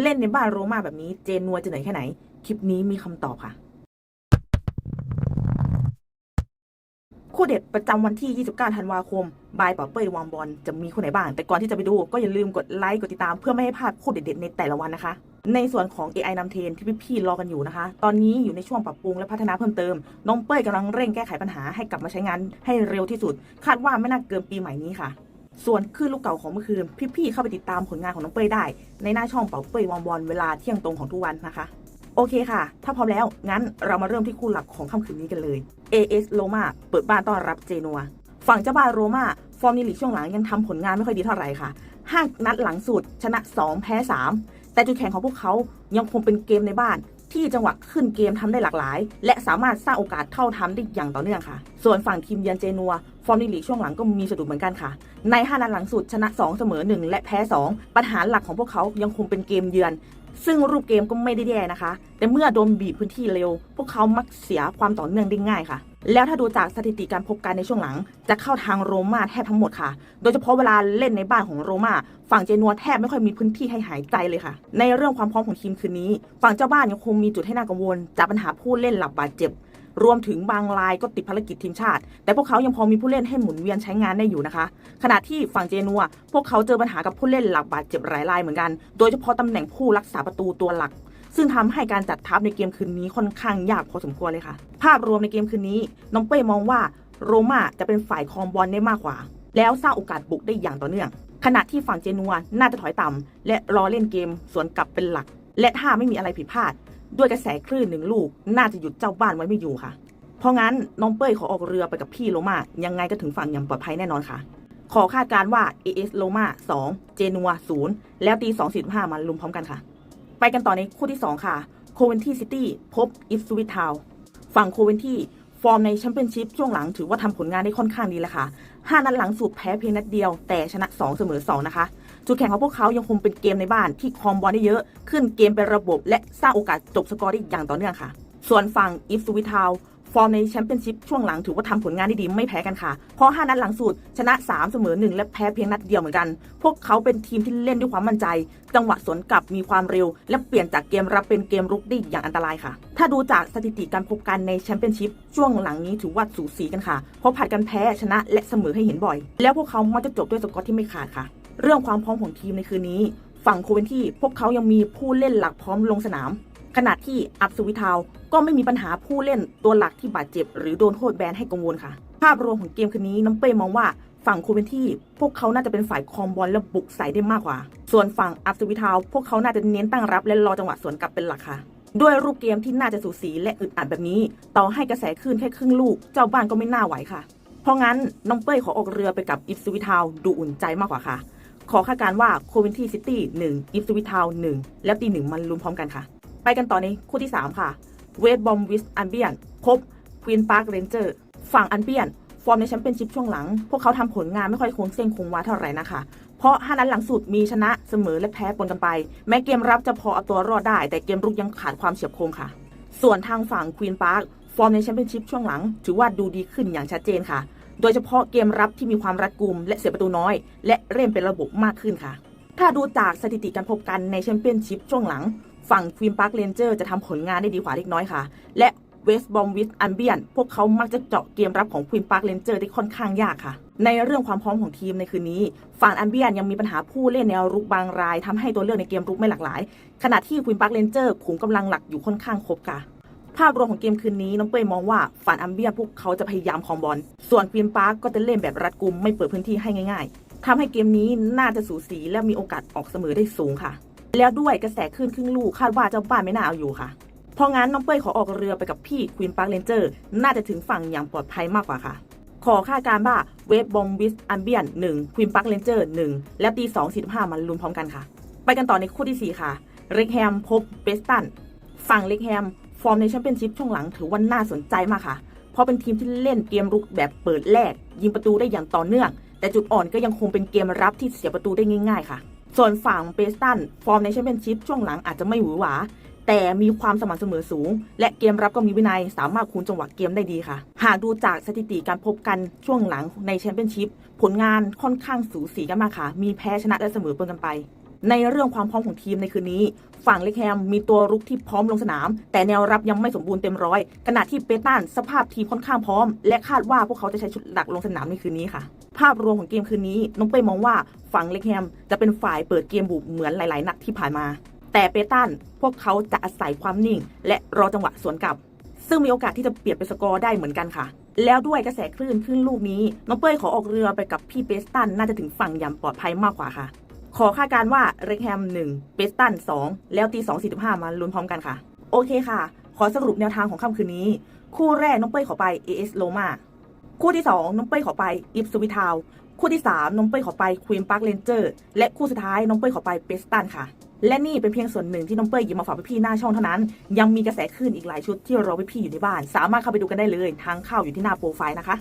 เล่นในบ้านโรม่าแบบนี้เจนัวจะเหนื่อยแค่ไหน คลิปนี้มีคำตอบค่ะคู่เด็ดประจำวันที่ 29 ธันวาคม บายเป่าเป้ยวางบอล จะมีคนไหนบ้าง แต่ก่อนที่จะไปดูก็อย่าลืมกดไลค์ กดติดตามเพื่อไม่ให้พลาดคู่เด็ดๆในแต่ละวันนะคะ ในส่วนของ AI นำเทรนที่พี่ๆรอกันอยู่นะคะ ตอนนี้อยู่ในช่วงปรับปรุงและพัฒนาเพิ่มเติม น้องเป้ยกำลังเร่งแก้ไขปัญหาให้กลับมาใช้งานให้เร็วที่สุด คาดว่าไม่น่าเกินปีใหม่นี้ค่ะ ส่วนคลื่นลูกเก่าของเมื่อคืน พี่ๆเข้าไปติดตามผลงานของน้องเป้ยได้ ในหน้าช่องเป่าเป้ยวางบอลเวลาเที่ยงตรงของทุกวันนะคะ โอเคค่ะ ถ้าพร้อมแล้วงั้นเรามาเริ่มที่คู่หลักของค่ำคืนนี้กันเลย AS โ o มาเปิดบ้านต้อนรับเจนัวฝั่งเจ้าบ้านโรมาฟอร์มในลีกช่วงหลังยังทำผลงานไม่ค่อยดีเท่าไหร่ค่ะห้านัดหลังสุดชนะ 2 แพ้ 3 แต่จุดแข็งของพวกเขายังคงเป็นเกมในบ้าน ที่จังหวะขึ้นเกมทำได้หลากหลาย และสามารถสร้างโอกาสเท่าทำได้อย่างต่อเนื่องค่ะ ส่วนฝั่งทีมเยือนเจนัว ฟอร์มในลีกช่วงหลังก็มีสะดุดเหมือนกันค่ะ ใน 5 นัดหลังสุดชนะ 2 เสมอ 1 และแพ้ 2 ปัญหาหลักของพวกเขายังคงเป็นเกมเยือน ซึ่งรูปเกมก็ไม่ได้แย่นะคะ แต่เมื่อโดนบีบพื้นที่เร็ว พวกเขามักเสียความต่อเนื่องได้ง่ายค่ะ แล้วถ้าดูจากสถิติการพบกันในช่วงหลัง จะเข้าทางโรม่าแทบทั้งหมดค่ะ โดยเฉพาะเวลาเล่นในบ้านของโรม่าฝั่งเจนัวแทบไม่ค่อยมีพื้นที่ให้หายใจเลยค่ะ ในเรื่องความพร้อมของทีมคืนนี้ ฝั่งเจ้าบ้านยังคงมีจุดให้น่ากังวล จากปัญหาผู้เล่นหลับบาดเจ็บ รวมถึงบางรายก็ติดภารกิจทีมชาติ แต่พวกเขายังพอมีผู้เล่นให้หมุนเวียนใช้งานได้อยู่นะคะ ขณะที่ฝั่งเจนัวพวกเขาเจอปัญหากับผู้เล่นหลักบาดเจ็บหลายรายเหมือนกัน โดยเฉพาะตำแหน่งผู้รักษาประตูตัวหลัก ซึ่งทำให้การจัดทัพในเกมคืนนี้ค่อนข้างยากพอสมควรเลยค่ะ ภาพรวมในเกมคืนนี้ น้องเป้มองว่าโรม่าจะเป็นฝ่ายครองบอลได้มากกว่า แล้วสร้างโอกาสบุกได้อย่างต่อเนื่อง ขณะที่ฝั่งเจนัวน่าจะถอยต่ำและรอเล่นเกมสวนกลับเป็นหลัก และถ้าไม่มีอะไรผิดพลาด ด้วยกระแสคลื่นหนึ่งลูก น่าจะหยุดเจ้าบ้านไว้ไม่อยู่ค่ะ เพราะงั้นน้องเป้ยขอออกเรือไปกับพี่โรม่ายังไงก็ถึงฝั่งอย่างปลอดภัยแน่นอนค่ะขอคาดการณ์ว่า AS โ o มา2เจนัว 0 แล้วตี 2.45มาลุมพร้อมกันค่ะ ไปกันต่อในคู่ที่ 2 ค่ะโคเวนที่ซิตี้พบอิฟสวิททาวฝั่งโคเวนที่ฟอร์มในแชมเปี้ยนชิพช่วงหลังถือว่าทำผลงานได้ค่อนข้างดีแล้วค่ะ 5 นัดหลังสุดแพ้เพียงนัดเดียว แต่ชนะ 2 เสมอ 2 นะคะ จุดแข็งของพวกเขายังคงเป็นเกมในบ้านที่คอมบอลได้เยอะ ขึ้นเกมเป็นระบบ และสร้างโอกาสจบสกอร์ได้อย่างต่อเนื่องค่ะ ส่วนฝั่งอิฟสวิทาว ฟอร์มในแชมเปี้ยนชิพช่วงหลังถือว่าทำผลงานได้ดีไม่แพ้กันค่ะ เพราะ 5 นัดหลังสุดชนะ 3 เสมอ 1 และแพ้เพียงนัดเดียวเหมือนกัน พวกเขาเป็นทีมที่เล่นด้วยความมั่นใจ จังหวะสวนกลับมีความเร็ว และเปลี่ยนจากเกมรับเป็นเกมรุกได้อย่างอันตรายค่ะ ถ้าดูจากสถิติการพบกันในแชมเปี้ยนชิพช่วงหลังนี้ถือว่าสูสีกันค่ะ เพราะผัดกันแพ้ชนะและเสมอให้เห็นบ่อย แล้วพวกเขามักจะจบด้วยสกอร์ที่ไม่ขาดค่ะ เรื่องความพร้อมของทีมในคืนนี้ ฝั่งโคเวนที่พวกเขายังมีผู้เล่นหลักพร้อมลงสนาม ขณะที่อัพสวิทาวก็ไม่มีปัญหาผู้เล่นตัวหลักที่บาดเจ็บ หรือโดนโทษแบนให้กังวลค่ะ ภาพรวมของเกมคืนนี้น้ำเป้มองว่าฝั่งโคเวนที่พวกเขาน่าจะเป็นฝ่ายคองบอลและบุกใส่ได้มากกว่า ส่วนฝั่งอัพสวิทาวพวกเขาน่าจะเน้นตั้งรับและรอจังหวะสวนกลับเป็นหลักค่ะ ด้วยรูปเกมที่น่าจะสูสีและอึดอัดแบบนี้ ต่อให้กระแสคลื่นแค่ครึ่งลูก เจ้าบ้านก็ไม่น่าไหวค่ะ เพราะงั้นน้องเป้ยขอออกเรือไปกับอิฟสวิทาวดูอุ่นใจมากกว่าค่ะ ขอคาดการณ์ว่าโคเวนที่ซิตี้หนึ่งอิฟสวิทาวหนึ่งแล้วตีหนึ่งมันลุ้นพร้อมกันค่ะ ไปกันต่อในคู่ที่ 3 ค่ะเวสบอมวิสอันเบียนพบควีนพาร์คเรนเจอร์ฝั่งอันเบียน ฟอร์มในแชมเปี้ยนชิพช่วงหลัง พวกเขาทำผลงานไม่ค่อยคงเส้นคงวาเท่าไหร่นะคะ เพราะ5นัดหลังสุดมีชนะเสมอและแพ้ปนกันไป แม้เกมรับจะพอเอาตัวรอดได้ แต่เกมรุกยังขาดความเฉียบคมค่ะ ส่วนทางฝั่งควีนพาร์คฟอร์มในแชมเปี้ยนชิพช่วงหลัง ถือว่าดูดีขึ้นอย่างชัดเจนค่ะ โดยเฉพาะเกมรับที่มีความรัดกุม และเสียประตูน้อย และเริ่มเป็นระบบมากขึ้นค่ะ ถ้าดูจากสถิติการพบกันในแชมเปี้ยนชิพช่วงหลัง ฝั่งควีนพาร์คเรนเจอร์จะทำผลงานได้ดีกว่าเล็กน้อยค่ะ และเวสต์บอมวิสอันเบียนพวกเขามักจะเจาะเกมรับของควีนพาร์คเรนเจอร์ได้ค่อนข้างยากค่ะ ในเรื่องความพร้อมของทีมในคืนนี้ ฝั่งอันเบียนยังมีปัญหาผู้เล่นแนวรุกบางรายทำให้ตัวเลือกในเกมรุกไม่หลากหลาย ขณะที่ควีนพาร์คเรนเจอร์ขุมกำลังหลักอยู่ค่อนข้างครบค่ะ ภาพรวมของเกมคืนนี้น้องเป้ยมองว่าฝั่งอัมเบียนพวกเขาจะพยายามคองบอล ส่วนควีนพาร์คก็จะเล่นแบบรัดกุมไม่เปิดพื้นที่ให้ง่าย ๆทำให้เกมนี้น่าจะสูสีและมีโอกาสออกเสมอได้สูงค่ะ แล้วด้วยกระแสขึ้นครึ่งลูกคาดว่าเจ้าบ้านไม่น่าเอาอยู่ค่ะ เพราะงั้นน้องเป้ยขอออกเรือไปกับพี่ควีนพาร์คเรนเจอร์น่าจะถึงฝั่งอย่างปลอดภัยมากกว่าค่ะ ขอคาดการณ์ว่าเวฟบอมวิสอันเบียนหนึ่งควีนพาร์คเรนเจอร์หนึ่งและตีสองสี่ห้ามันลุ้นพร้อมกันค่ะ ไปกันต่อในคู่ที่4ค่ะเร็กแฮมพบเบสตันฝั่งเร็กแฮมฟอร์มในแชมเปี้ยนชิพช่วงหลังถือว่าน่าสนใจมากค่ะ เพราะเป็นทีมที่เล่นเกมรุกแบบเปิดแรก ยิงประตูได้อย่างต่อเนื่อง แต่จุดอ่อนก็ยังคงเป็นเกมรับที่เสียประตูได้ง่าย ๆ ค่ะ ส่วนฝั่งเบสตันฟอร์มในแชมเปี้ยนชิพช่วงหลังอาจจะไม่หวือหวา แต่มีความสม่ำเสมอสูง และเกมรับก็มีวินัยสามารถคูณจังหวะเกมได้ดีค่ะ หากดูจากสถิติการพบกันช่วงหลังในแชมเปี้ยนชิพผลงานค่อนข้างสูสีกันมากค่ะ มีแพ้ชนะและเสมอปนกันไป ในเรื่องความพร้อมของทีมในคืนนี้ ฝั่งเล็กแฮมมีตัวรุกที่พร้อมลงสนาม แต่แนวรับยังไม่สมบูรณ์เต็มร้อยขณะที่เปตันสภาพทีมค่อนข้างพร้อม และคาดว่าพวกเขาจะใช้ชุดหลักลงสนามในคืนนี้ค่ะ ภาพรวมของเกมคืนนี้น้องเป้ยมองว่าฝั่งเล็กแฮมจะเป็นฝ่ายเปิดเกมบุกเหมือนหลายๆ นัดที่ผ่านมา แต่เปตันพวกเขาจะอาศัยความนิ่ง และรอจังหวะสวนกลับ ซึ่งมีโอกาสที่จะเปลี่ยนเป็นสกอร์ได้เหมือนกันค่ะแล้วด้วยกระแสคลื่นขึ้นลูกนี้ น้องเป้ยขอออกเรือไปกับพี่เปสตันน่าจะถึงฝั่งอย่างปลอดภัยมากกว่าค่ะ ขอคาดการ์ว่าเรกแฮม1เปสตัน2 แล้วตี2 45 มาลุ้นพร้อมกันค่ะ โอเคค่ะ ขอสรุปแนวทางของค่ำคืนนี้ คู่แรกน้องเป้ยขอไป AS โลมาคู่ที่ 2 น้องเป้ยขอไปอิฟสวิทาวคู่ที่ 3 น้องเป้ยขอไปควีนพาร์คเรนเจอร์และคู่สุดท้ายน้องเป้ยขอไปเปสตันค่ะ และนี่เป็นเพียงส่วนหนึ่งที่น้องเป้ยหยิบมาฝากพี่ๆหน้าช่องเท่านั้น ยังมีกระแสขึ้นอีกหลายชุดที่รอพี่ๆอยู่ในบ้าน สามารถเข้าไปดูกันได้เลยทางเข้าอยู่ที่หน้าโปรไฟล์นะคะ